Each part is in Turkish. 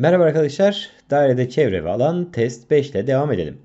Merhaba arkadaşlar. Dairede çevre ve alan test 5 ile devam edelim.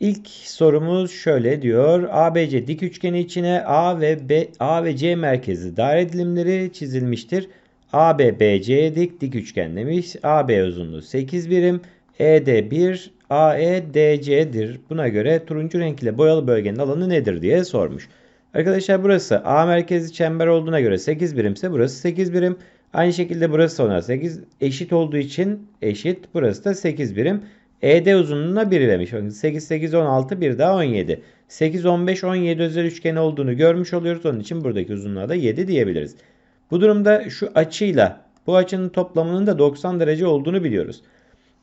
İlk sorumuz şöyle diyor. ABC dik üçgeni içine A ve B A ve C merkezi daire dilimleri çizilmiştir. AB BC'ye dik dik üçgen demiş. AB uzunluğu 8 birim. ED 1 AE DC'dir. Buna göre turuncu renk ile boyalı bölgenin alanı nedir diye sormuş. Arkadaşlar burası A merkezi çember olduğuna göre 8 birimse burası 8 birim. Aynı şekilde burası ona 8 eşit olduğu için eşit. Burası da 8 birim. ED uzunluğuna 1 vermiş. Bakın 8 8 16 bir daha 17. 8 15 17 özel üçgen olduğunu görmüş oluyoruz. Onun için buradaki uzunluğa da 7 diyebiliriz. Bu durumda şu açıyla bu açının toplamının da 90 derece olduğunu biliyoruz.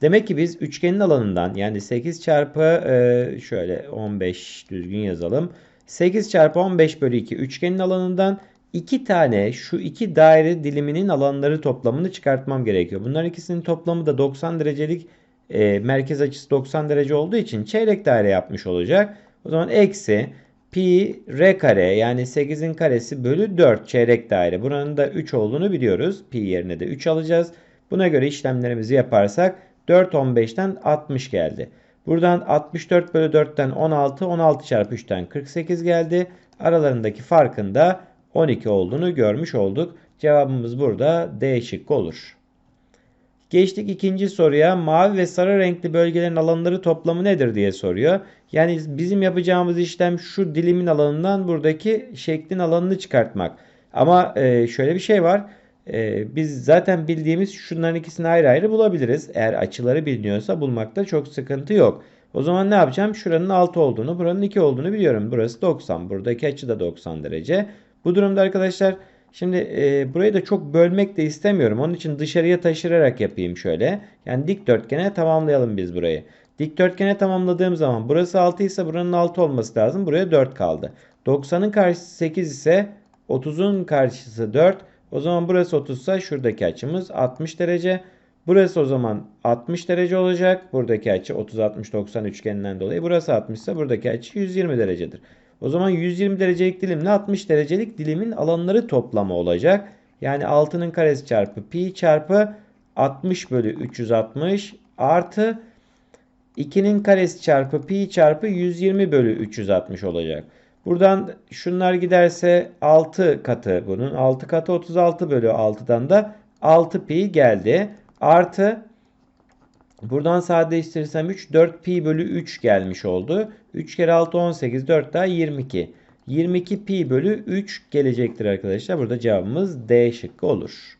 Demek ki biz üçgenin alanından yani 8 çarpı e, şöyle 15 düzgün yazalım. 8 çarpı 15 bölü 2 üçgenin alanından iki tane şu iki daire diliminin alanları toplamını çıkartmam gerekiyor. Bunların ikisinin toplamı da 90 derecelik e, merkez açısı 90 derece olduğu için çeyrek daire yapmış olacak. O zaman eksi pi r kare yani 8'in karesi bölü 4 çeyrek daire. Buranın da 3 olduğunu biliyoruz. Pi yerine de 3 alacağız. Buna göre işlemlerimizi yaparsak 4 15'ten 60 geldi. Buradan 64 bölü 4'ten 16, 16 çarpı 3'ten 48 geldi. Aralarındaki farkın da 12 olduğunu görmüş olduk. Cevabımız burada D şıkkı olur. Geçtik ikinci soruya. Mavi ve sarı renkli bölgelerin alanları toplamı nedir diye soruyor. Yani bizim yapacağımız işlem şu dilimin alanından buradaki şeklin alanını çıkartmak. Ama e, şöyle bir şey var. E, biz zaten bildiğimiz şunların ikisini ayrı ayrı bulabiliriz. Eğer açıları biliniyorsa bulmakta çok sıkıntı yok. O zaman ne yapacağım? Şuranın 6 olduğunu, buranın 2 olduğunu biliyorum. Burası 90. Buradaki açı da 90 derece. Bu durumda arkadaşlar şimdi e, burayı da çok bölmek de istemiyorum. Onun için dışarıya taşırarak yapayım şöyle. Yani dikdörtgene tamamlayalım biz burayı. Dikdörtgene tamamladığım zaman burası 6 ise buranın 6 olması lazım. Buraya 4 kaldı. 90'ın karşısı 8 ise 30'un karşısı 4. O zaman burası 30 ise şuradaki açımız 60 derece. Burası o zaman 60 derece olacak. Buradaki açı 30 60 90 üçgeninden dolayı burası 60 ise buradaki açı 120 derecedir. O zaman 120 derecelik dilimle 60 derecelik dilimin alanları toplamı olacak. Yani 6'nın karesi çarpı pi çarpı 60 bölü 360 artı 2'nin karesi çarpı pi çarpı 120 bölü 360 olacak. Buradan şunlar giderse 6 katı bunun 6 katı 36 bölü 6'dan da 6 pi geldi. Artı buradan sadeleştirirsem 3 4 pi bölü 3 gelmiş oldu. 3 kere 6 18 4 daha 22. 22 pi bölü 3 gelecektir arkadaşlar. Burada cevabımız D şıkkı olur.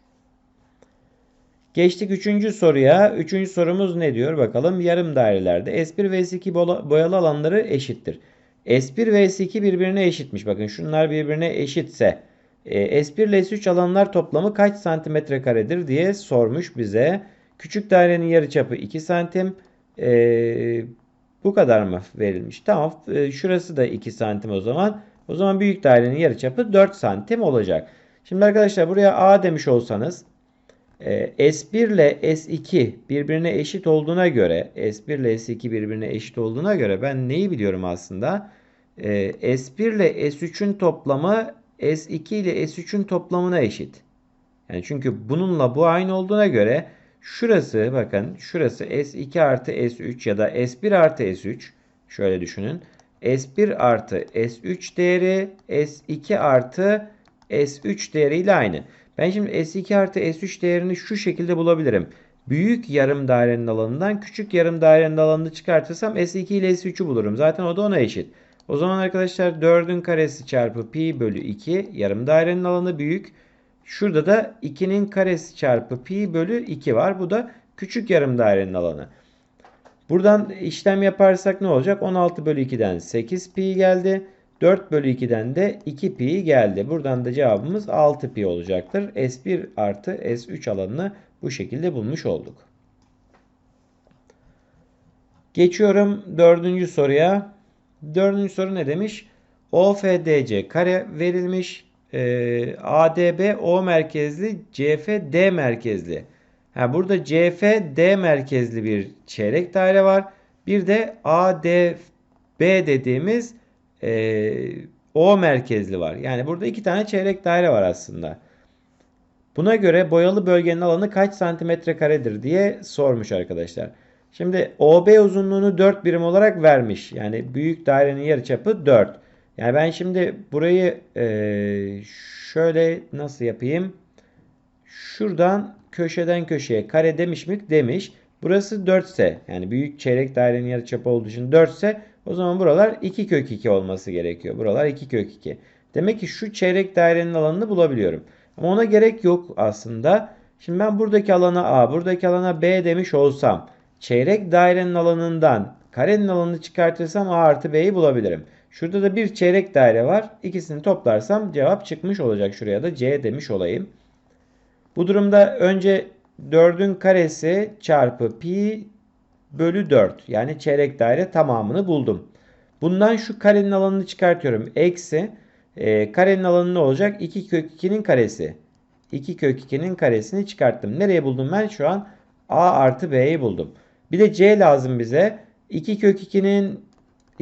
Geçtik 3. soruya. 3. sorumuz ne diyor bakalım. Yarım dairelerde S1 ve S2 boyalı alanları eşittir. S1 ve S2 birbirine eşitmiş. Bakın şunlar birbirine eşitse e, S1 ile S3 alanlar toplamı kaç santimetre karedir diye sormuş bize. Küçük dairenin yarıçapı 2 santim. E, bu kadar mı verilmiş? Tamam. E, şurası da 2 santim o zaman. O zaman büyük dairenin yarıçapı 4 santim olacak. Şimdi arkadaşlar buraya A demiş olsanız e, S1 ile S2 birbirine eşit olduğuna göre S1 ile S2 birbirine eşit olduğuna göre ben neyi biliyorum aslında? E, S1 ile S3'ün toplamı S2 ile S3'ün toplamına eşit. Yani çünkü bununla bu aynı olduğuna göre şurası bakın şurası S2 artı S3 ya da S1 artı S3 şöyle düşünün. S1 artı S3 değeri S2 artı S3 değeriyle aynı. Ben şimdi S2 artı S3 değerini şu şekilde bulabilirim. Büyük yarım dairenin alanından küçük yarım dairenin alanını çıkartırsam S2 ile S3'ü bulurum. Zaten o da ona eşit. O zaman arkadaşlar 4'ün karesi çarpı pi bölü 2 yarım dairenin alanı büyük. Şurada da 2'nin karesi çarpı pi bölü 2 var. Bu da küçük yarım dairenin alanı. Buradan işlem yaparsak ne olacak? 16 bölü 2'den 8 pi geldi. 4 bölü 2'den de 2 pi geldi. Buradan da cevabımız 6 pi olacaktır. S1 artı S3 alanını bu şekilde bulmuş olduk. Geçiyorum dördüncü soruya. Dördüncü soru ne demiş? OFDC kare verilmiş. Ee, ADB O merkezli, CF D merkezli. Ha, burada CF D merkezli bir çeyrek daire var. Bir de ADB dediğimiz e, O merkezli var. Yani burada iki tane çeyrek daire var aslında. Buna göre boyalı bölgenin alanı kaç santimetre karedir diye sormuş arkadaşlar. Şimdi OB uzunluğunu 4 birim olarak vermiş. Yani büyük dairenin yarıçapı 4. Yani ben şimdi burayı e, şöyle nasıl yapayım? Şuradan köşeden köşeye kare demiş mi? Demiş. Burası 4 ise yani büyük çeyrek dairenin yarıçapı olduğu için 4 ise o zaman buralar 2 kök 2 olması gerekiyor. Buralar 2 kök 2. Demek ki şu çeyrek dairenin alanını bulabiliyorum. Ama ona gerek yok aslında. Şimdi ben buradaki alana A, buradaki alana B demiş olsam çeyrek dairenin alanından karenin alanını çıkartırsam A artı B'yi bulabilirim. Şurada da bir çeyrek daire var. İkisini toplarsam cevap çıkmış olacak. Şuraya da C demiş olayım. Bu durumda önce 4'ün karesi çarpı pi bölü 4 yani çeyrek daire tamamını buldum. Bundan şu karenin alanını çıkartıyorum. Eksi e, karenin alanı ne olacak? 2 kök 2'nin karesi. 2 kök 2'nin karesini çıkarttım. Nereye buldum ben? Şu an a artı b'yi buldum. Bir de c lazım bize. 2 kök 2'nin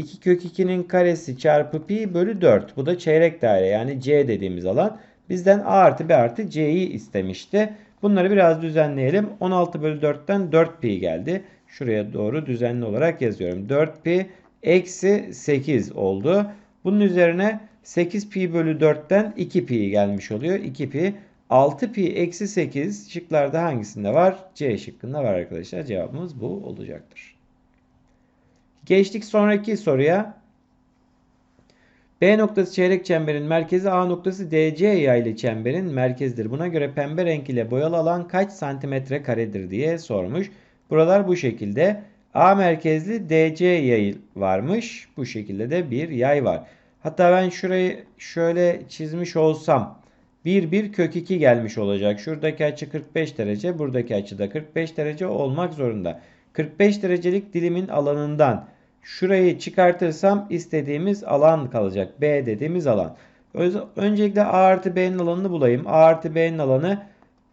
2 kök 2'nin karesi çarpı pi bölü 4. Bu da çeyrek daire yani c dediğimiz alan. Bizden a artı b artı c'yi istemişti. Bunları biraz düzenleyelim. 16 bölü 4'ten 4 pi geldi. Şuraya doğru düzenli olarak yazıyorum. 4 pi eksi 8 oldu. Bunun üzerine 8 pi bölü 4'ten 2 pi gelmiş oluyor. 2 pi 6 pi eksi 8 şıklarda hangisinde var? C şıkkında var arkadaşlar. Cevabımız bu olacaktır. Geçtik sonraki soruya. B noktası çeyrek çemberin merkezi A noktası DC yaylı çemberin merkezidir. Buna göre pembe renk ile boyalı alan kaç santimetre karedir diye sormuş. Buralar bu şekilde. A merkezli DC yayı varmış. Bu şekilde de bir yay var. Hatta ben şurayı şöyle çizmiş olsam 1 1 kök 2 gelmiş olacak. Şuradaki açı 45 derece, buradaki açı da 45 derece olmak zorunda. 45 derecelik dilimin alanından şurayı çıkartırsam istediğimiz alan kalacak. B dediğimiz alan. Öncelikle A artı B'nin alanını bulayım. A artı B'nin alanı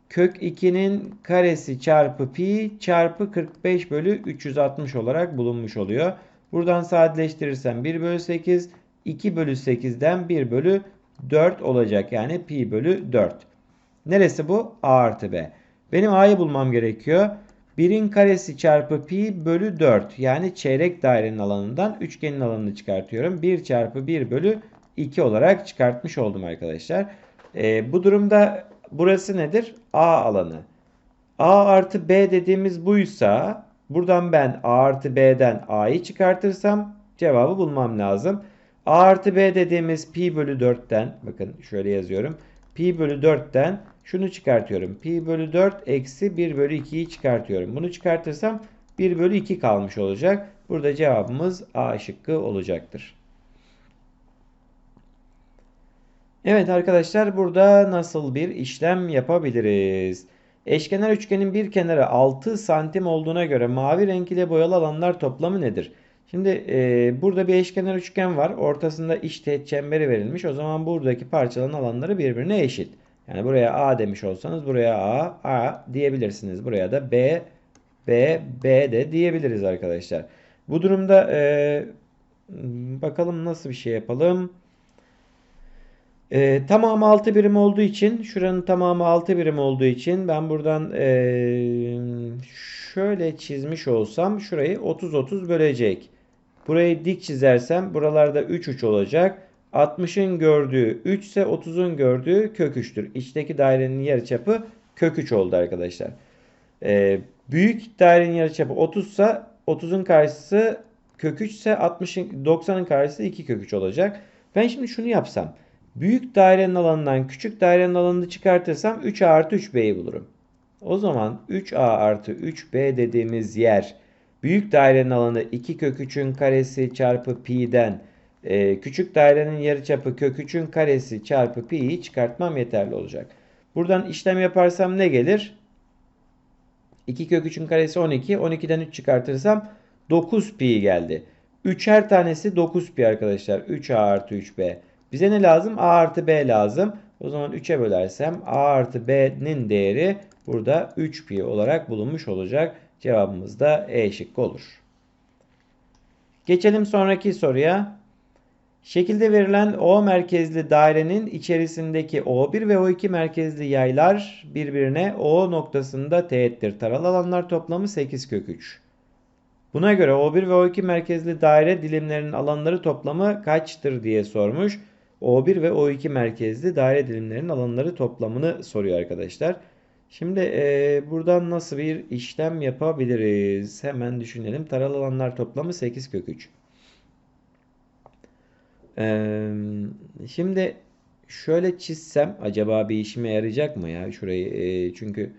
kök 2'nin karesi çarpı pi çarpı 45 bölü 360 olarak bulunmuş oluyor. Buradan sadeleştirirsem 1 bölü 8 2 bölü 8'den 1 bölü 4 olacak. Yani pi bölü 4. Neresi bu? A artı B. Benim A'yı bulmam gerekiyor. 1'in karesi çarpı pi bölü 4. Yani çeyrek dairenin alanından üçgenin alanını çıkartıyorum. 1 çarpı 1 bölü 2 olarak çıkartmış oldum arkadaşlar. Ee, bu durumda burası nedir? A alanı. A artı B dediğimiz buysa buradan ben A artı B'den A'yı çıkartırsam cevabı bulmam lazım. A artı B dediğimiz pi bölü 4'ten bakın şöyle yazıyorum. Pi bölü 4'ten şunu çıkartıyorum. Pi bölü 4 eksi 1 bölü 2'yi çıkartıyorum. Bunu çıkartırsam 1 bölü 2 kalmış olacak. Burada cevabımız A şıkkı olacaktır. Evet arkadaşlar burada nasıl bir işlem yapabiliriz? Eşkenar üçgenin bir kenarı 6 santim olduğuna göre mavi renk ile boyalı alanlar toplamı nedir? Şimdi e, burada bir eşkenar üçgen var. Ortasında iç teğet çemberi verilmiş. O zaman buradaki parçaların alanları birbirine eşit. Yani buraya A demiş olsanız buraya A, A diyebilirsiniz. Buraya da B, B, B de diyebiliriz arkadaşlar. Bu durumda e, bakalım nasıl bir şey yapalım. E, tamamı 6 birim olduğu için şuranın tamamı 6 birim olduğu için ben buradan e, şöyle çizmiş olsam şurayı 30-30 bölecek. Burayı dik çizersem buralarda 3 uç olacak. 60'ın gördüğü 3 ise 30'un gördüğü kök 3'tür. İçteki dairenin yarıçapı kök 3 oldu arkadaşlar. Ee, büyük dairenin yarıçapı 30 ise 30'un karşısı kök 3 ise 60'ın 90'ın karşısı 2 kök 3 olacak. Ben şimdi şunu yapsam. Büyük dairenin alanından küçük dairenin alanını çıkartırsam 3A artı 3B'yi bulurum. O zaman 3A artı 3B dediğimiz yer büyük dairenin alanı 2 kök 3'ün karesi çarpı pi'den e, küçük dairenin yarıçapı kök 3'ün karesi çarpı pi'yi çıkartmam yeterli olacak. Buradan işlem yaparsam ne gelir? 2 kök 3'ün karesi 12. 12'den 3 çıkartırsam 9 pi geldi. 3 her tanesi 9 pi arkadaşlar. 3a artı 3b. Bize ne lazım? a artı b lazım. O zaman 3'e bölersem a artı b'nin değeri burada 3 pi olarak bulunmuş olacak. Cevabımız da E şıkkı olur. Geçelim sonraki soruya. Şekilde verilen O merkezli dairenin içerisindeki O1 ve O2 merkezli yaylar birbirine O noktasında teğettir. Taralı alanlar toplamı 8 kök 3. Buna göre O1 ve O2 merkezli daire dilimlerinin alanları toplamı kaçtır diye sormuş. O1 ve O2 merkezli daire dilimlerinin alanları toplamını soruyor arkadaşlar. Şimdi e, buradan nasıl bir işlem yapabiliriz? Hemen düşünelim. Taralı alanlar toplamı 8 kök 3. Şimdi şöyle çizsem acaba bir işime yarayacak mı ya şurayı? Çünkü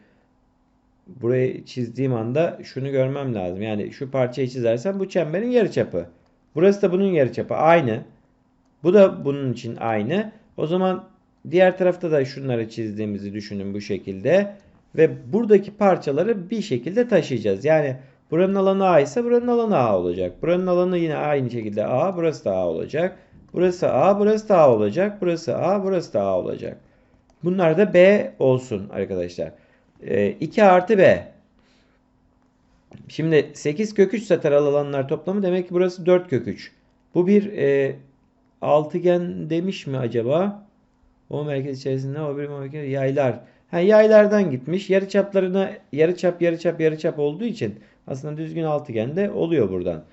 burayı çizdiğim anda şunu görmem lazım. Yani şu parçayı çizersem bu çemberin yarıçapı. Burası da bunun yarıçapı. Aynı. Bu da bunun için aynı. O zaman diğer tarafta da şunları çizdiğimizi düşünün bu şekilde. Ve buradaki parçaları bir şekilde taşıyacağız. Yani buranın alanı A ise buranın alanı A olacak. Buranın alanı yine aynı şekilde A. Burası da A olacak. Burası A, burası da A olacak. Burası A, burası da A olacak. Bunlar da B olsun arkadaşlar. E, 2 artı B. Şimdi 8 kök 3 ise taralı alanlar toplamı demek ki burası 4 kök 3. Bu bir e, altıgen demiş mi acaba? O merkez içerisinde o bir merkez yaylar. Ha, yaylardan gitmiş. Yarıçaplarına yarıçap yarıçap yarıçap olduğu için aslında düzgün altıgende oluyor buradan.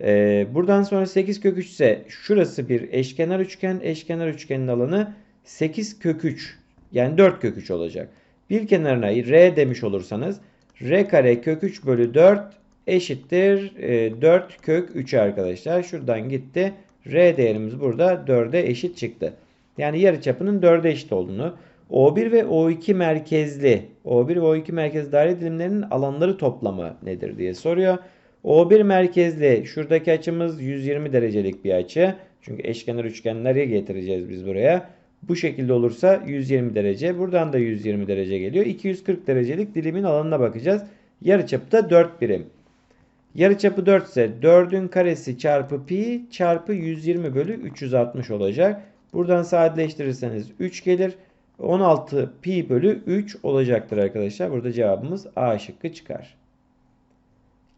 Ee, buradan sonra 8 kök 3 ise şurası bir eşkenar üçgen. Eşkenar üçgenin alanı 8 kök 3 yani 4 kök 3 olacak. Bir kenarına r demiş olursanız r kare kök 3 bölü 4 eşittir e, 4 kök 3 arkadaşlar. Şuradan gitti. R değerimiz burada 4'e eşit çıktı. Yani yarıçapının 4'e eşit olduğunu. O1 ve O2 merkezli O1 ve O2 merkezli daire dilimlerinin alanları toplamı nedir diye soruyor. O1 merkezli şuradaki açımız 120 derecelik bir açı. Çünkü eşkenar üçgenleri getireceğiz biz buraya. Bu şekilde olursa 120 derece. Buradan da 120 derece geliyor. 240 derecelik dilimin alanına bakacağız. Yarıçapı da 4 birim. Yarıçapı 4 ise 4'ün karesi çarpı pi çarpı 120 bölü 360 olacak. Buradan sadeleştirirseniz 3 gelir. 16 pi bölü 3 olacaktır arkadaşlar. Burada cevabımız A şıkkı çıkar.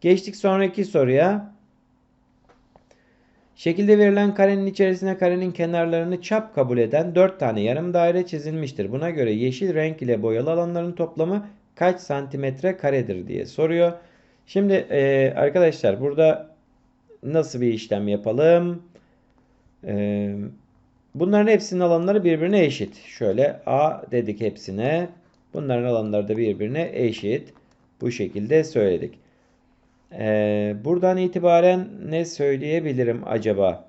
Geçtik sonraki soruya. Şekilde verilen karenin içerisine karenin kenarlarını çap kabul eden 4 tane yarım daire çizilmiştir. Buna göre yeşil renk ile boyalı alanların toplamı kaç santimetre karedir diye soruyor. Şimdi e, arkadaşlar burada nasıl bir işlem yapalım? E, bunların hepsinin alanları birbirine eşit. Şöyle A dedik hepsine. Bunların alanları da birbirine eşit. Bu şekilde söyledik. Ee, buradan itibaren ne söyleyebilirim acaba?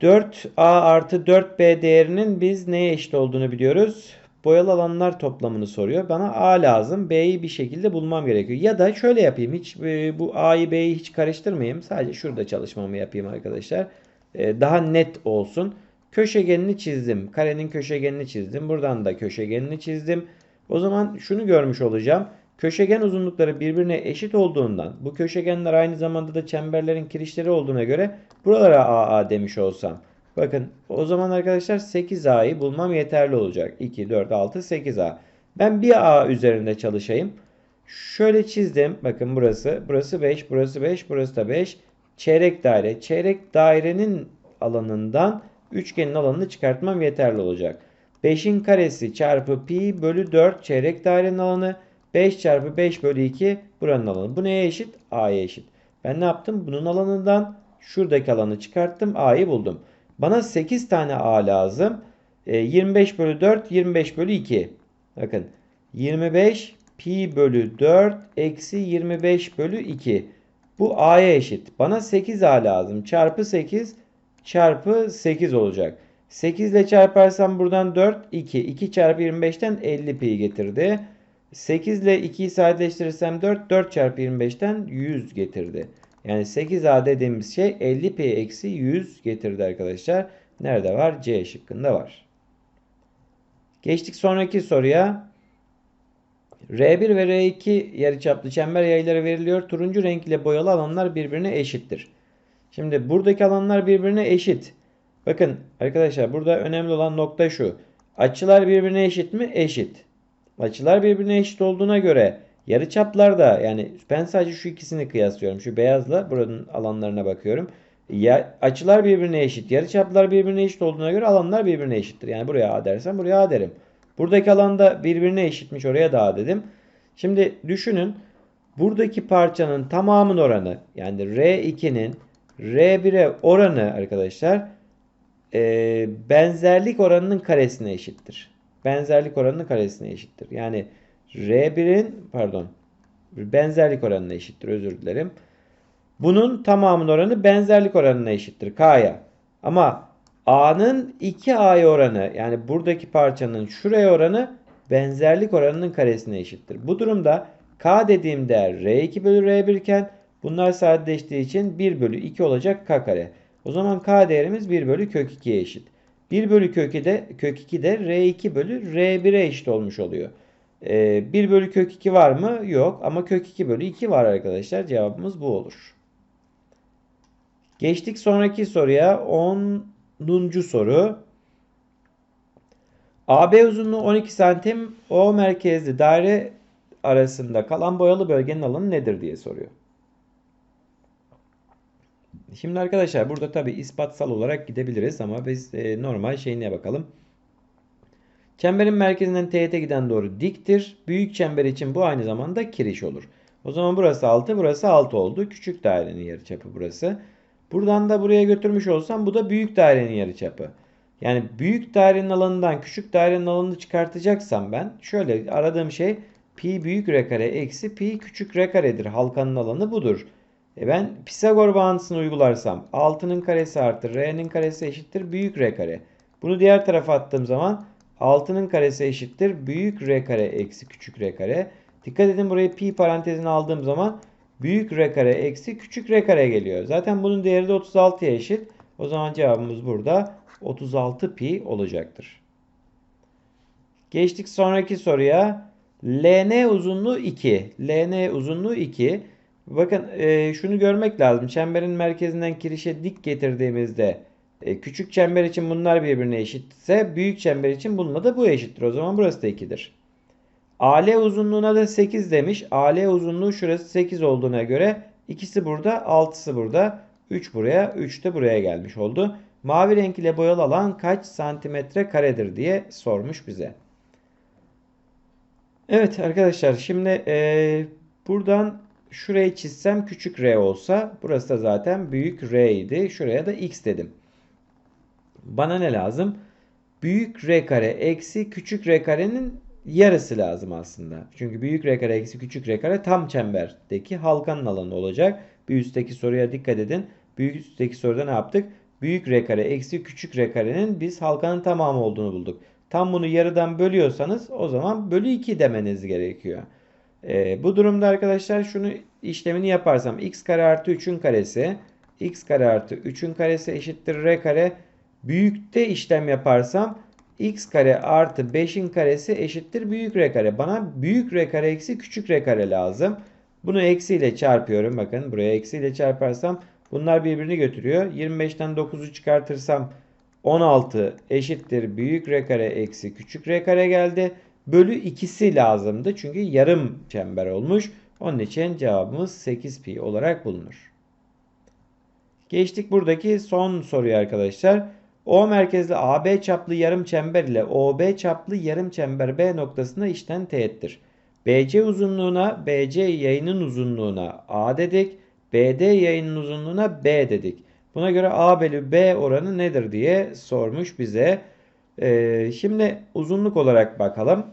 4A artı 4B değerinin biz neye eşit olduğunu biliyoruz. Boyalı alanlar toplamını soruyor. Bana A lazım. B'yi bir şekilde bulmam gerekiyor. Ya da şöyle yapayım. Hiç e, bu A'yı B'yi hiç karıştırmayayım. Sadece şurada çalışmamı yapayım arkadaşlar. Ee, daha net olsun. Köşegenini çizdim. Karenin köşegenini çizdim. Buradan da köşegenini çizdim. O zaman şunu görmüş olacağım. Köşegen uzunlukları birbirine eşit olduğundan bu köşegenler aynı zamanda da çemberlerin kirişleri olduğuna göre buralara AA demiş olsam. Bakın o zaman arkadaşlar 8A'yı bulmam yeterli olacak. 2, 4, 6, 8A. Ben bir A üzerinde çalışayım. Şöyle çizdim. Bakın burası. Burası 5, burası 5, burası da 5. Çeyrek daire. Çeyrek dairenin alanından üçgenin alanını çıkartmam yeterli olacak. 5'in karesi çarpı pi bölü 4 çeyrek dairenin alanı. 5 çarpı 5 bölü 2 buranın alanı. Bu neye eşit? A'ya eşit. Ben ne yaptım? Bunun alanından şuradaki alanı çıkarttım. A'yı buldum. Bana 8 tane A lazım. E, 25 bölü 4 25 bölü 2. Bakın 25 pi bölü 4 eksi 25 bölü 2. Bu A'ya eşit. Bana 8A lazım. Çarpı 8 çarpı 8 olacak. 8 ile çarparsam buradan 4 2. 2 çarpı 25'ten 50 pi getirdi. 8 ile 2'yi sadeleştirirsem 4. 4 çarpı 25'ten 100 getirdi. Yani 8A dediğimiz şey 50 pi eksi 100 getirdi arkadaşlar. Nerede var? C şıkkında var. Geçtik sonraki soruya. R1 ve R2 yarıçaplı çember yayları veriliyor. Turuncu renk ile boyalı alanlar birbirine eşittir. Şimdi buradaki alanlar birbirine eşit. Bakın arkadaşlar burada önemli olan nokta şu. Açılar birbirine eşit mi? Eşit. Açılar birbirine eşit olduğuna göre yarıçaplar da yani ben sadece şu ikisini kıyaslıyorum. Şu beyazla buranın alanlarına bakıyorum. Ya, açılar birbirine eşit. Yarıçaplar birbirine eşit olduğuna göre alanlar birbirine eşittir. Yani buraya A dersem buraya A derim. Buradaki alanda birbirine eşitmiş oraya da A dedim. Şimdi düşünün. Buradaki parçanın tamamının oranı yani R2'nin R1'e oranı arkadaşlar e, benzerlik oranının karesine eşittir. Benzerlik oranının karesine eşittir. Yani R1'in pardon benzerlik oranına eşittir özür dilerim. Bunun tamamının oranı benzerlik oranına eşittir K'ya. Ama A'nın 2A'ya oranı yani buradaki parçanın şuraya oranı benzerlik oranının karesine eşittir. Bu durumda K dediğim değer R2 bölü R1 iken bunlar sadeleştiği için 1 bölü 2 olacak K kare. O zaman K değerimiz 1 bölü kök 2'ye eşit. 1 bölü kök 2 de, kök 2 de R2 bölü R1'e eşit olmuş oluyor. Ee, 1 bölü kök 2 var mı? Yok. Ama kök 2 bölü 2 var arkadaşlar. Cevabımız bu olur. Geçtik sonraki soruya. 10. soru. AB uzunluğu 12 santim O merkezli daire arasında kalan boyalı bölgenin alanı nedir diye soruyor. Şimdi arkadaşlar burada tabi ispatsal olarak gidebiliriz ama biz e, normal şeyine bakalım. Çemberin merkezinden teğete giden doğru diktir. Büyük çember için bu aynı zamanda kiriş olur. O zaman burası 6, burası 6 oldu. Küçük dairenin yarıçapı burası. Buradan da buraya götürmüş olsam bu da büyük dairenin yarıçapı. Yani büyük dairenin alanından küçük dairenin alanını çıkartacaksam ben şöyle aradığım şey pi büyük r kare eksi pi küçük r karedir. Halkanın alanı budur. E ben Pisagor bağıntısını uygularsam 6'nın karesi artı r'nin karesi eşittir büyük r kare. Bunu diğer tarafa attığım zaman 6'nın karesi eşittir büyük r kare eksi küçük r kare. Dikkat edin burayı pi parantezine aldığım zaman büyük r kare eksi küçük r kare geliyor. Zaten bunun değeri de 36'ya eşit. O zaman cevabımız burada 36 pi olacaktır. Geçtik sonraki soruya. LN uzunluğu 2. LN uzunluğu 2. Bakın e, şunu görmek lazım. Çemberin merkezinden kirişe dik getirdiğimizde e, küçük çember için bunlar birbirine eşitse büyük çember için bununla da bu eşittir. O zaman burası da 2'dir. AL uzunluğuna da 8 demiş. AL uzunluğu şurası 8 olduğuna göre ikisi burada 6'sı burada. 3 buraya 3 de buraya gelmiş oldu. Mavi renk ile boyalı alan kaç santimetre karedir diye sormuş bize. Evet arkadaşlar şimdi e, buradan şurayı çizsem küçük r olsa burası da zaten büyük r idi. Şuraya da x dedim. Bana ne lazım? Büyük r kare eksi küçük r karenin yarısı lazım aslında. Çünkü büyük r kare eksi küçük r kare tam çemberdeki halkanın alanı olacak. Bir üstteki soruya dikkat edin. Büyük üstteki soruda ne yaptık? Büyük r kare eksi küçük r karenin biz halkanın tamamı olduğunu bulduk. Tam bunu yarıdan bölüyorsanız o zaman bölü 2 demeniz gerekiyor. E, bu durumda arkadaşlar şunu işlemini yaparsam x kare artı 3'ün karesi x kare artı 3'ün karesi eşittir r kare. Büyükte işlem yaparsam x kare artı 5'in karesi eşittir büyük r kare. Bana büyük r kare eksi küçük r kare lazım. Bunu eksiyle çarpıyorum. Bakın buraya eksiyle çarparsam bunlar birbirini götürüyor. 25'ten 9'u çıkartırsam 16 eşittir büyük r kare eksi küçük r kare geldi. Bölü ikisi lazımdı. Çünkü yarım çember olmuş. Onun için cevabımız 8 pi olarak bulunur. Geçtik buradaki son soruya arkadaşlar. O merkezli AB çaplı yarım çember ile OB çaplı yarım çember B noktasına işten teğettir. BC uzunluğuna BC yayının uzunluğuna A dedik. BD yayının uzunluğuna B dedik. Buna göre A bölü B oranı nedir diye sormuş bize. Ee, şimdi uzunluk olarak bakalım.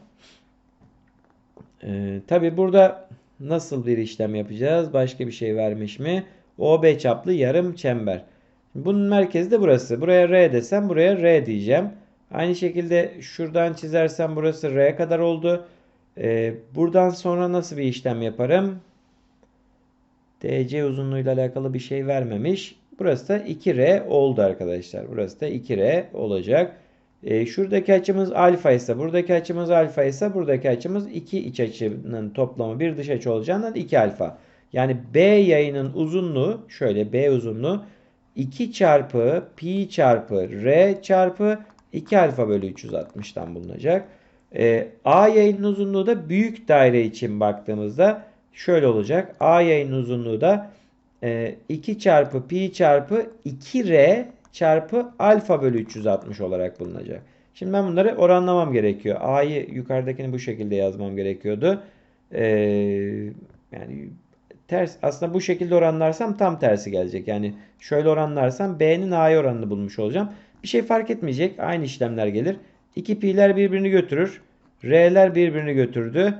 Ee, Tabi burada nasıl bir işlem yapacağız? Başka bir şey vermiş mi? OB çaplı yarım çember. Bunun merkezi de burası. Buraya R desem buraya R diyeceğim. Aynı şekilde şuradan çizersem burası R kadar oldu. Ee, buradan sonra nasıl bir işlem yaparım? DC uzunluğuyla alakalı bir şey vermemiş. Burası da 2R oldu arkadaşlar. Burası da 2R olacak. E, şuradaki açımız alfa ise buradaki açımız alfa ise buradaki açımız 2 iç açının toplamı bir dış açı olacağından 2 alfa. Yani B yayının uzunluğu şöyle B uzunluğu 2 çarpı pi çarpı r çarpı 2 alfa bölü 360'dan bulunacak. E, A yayının uzunluğu da büyük daire için baktığımızda şöyle olacak. A yayının uzunluğu da e, 2 çarpı pi çarpı 2r çarpı alfa bölü 360 olarak bulunacak. Şimdi ben bunları oranlamam gerekiyor. A'yı yukarıdakini bu şekilde yazmam gerekiyordu. Ee, yani ters aslında bu şekilde oranlarsam tam tersi gelecek. Yani şöyle oranlarsam B'nin A'ya oranını bulmuş olacağım. Bir şey fark etmeyecek. Aynı işlemler gelir. 2 pi'ler birbirini götürür. R'ler birbirini götürdü.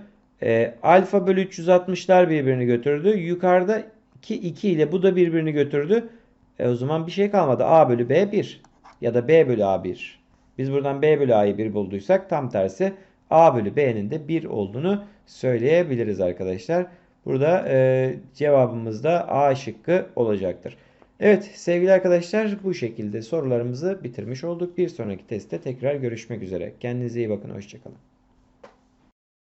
E, alfa bölü 360'lar birbirini götürdü. Yukarıda 2, 2 ile bu da birbirini götürdü. E, o zaman bir şey kalmadı. A bölü B 1 ya da B bölü A 1. Biz buradan B bölü A'yı 1 bulduysak tam tersi A bölü B'nin de 1 olduğunu söyleyebiliriz arkadaşlar. Burada e, cevabımız da A şıkkı olacaktır. Evet sevgili arkadaşlar bu şekilde sorularımızı bitirmiş olduk. Bir sonraki testte tekrar görüşmek üzere. Kendinize iyi bakın. Hoşçakalın.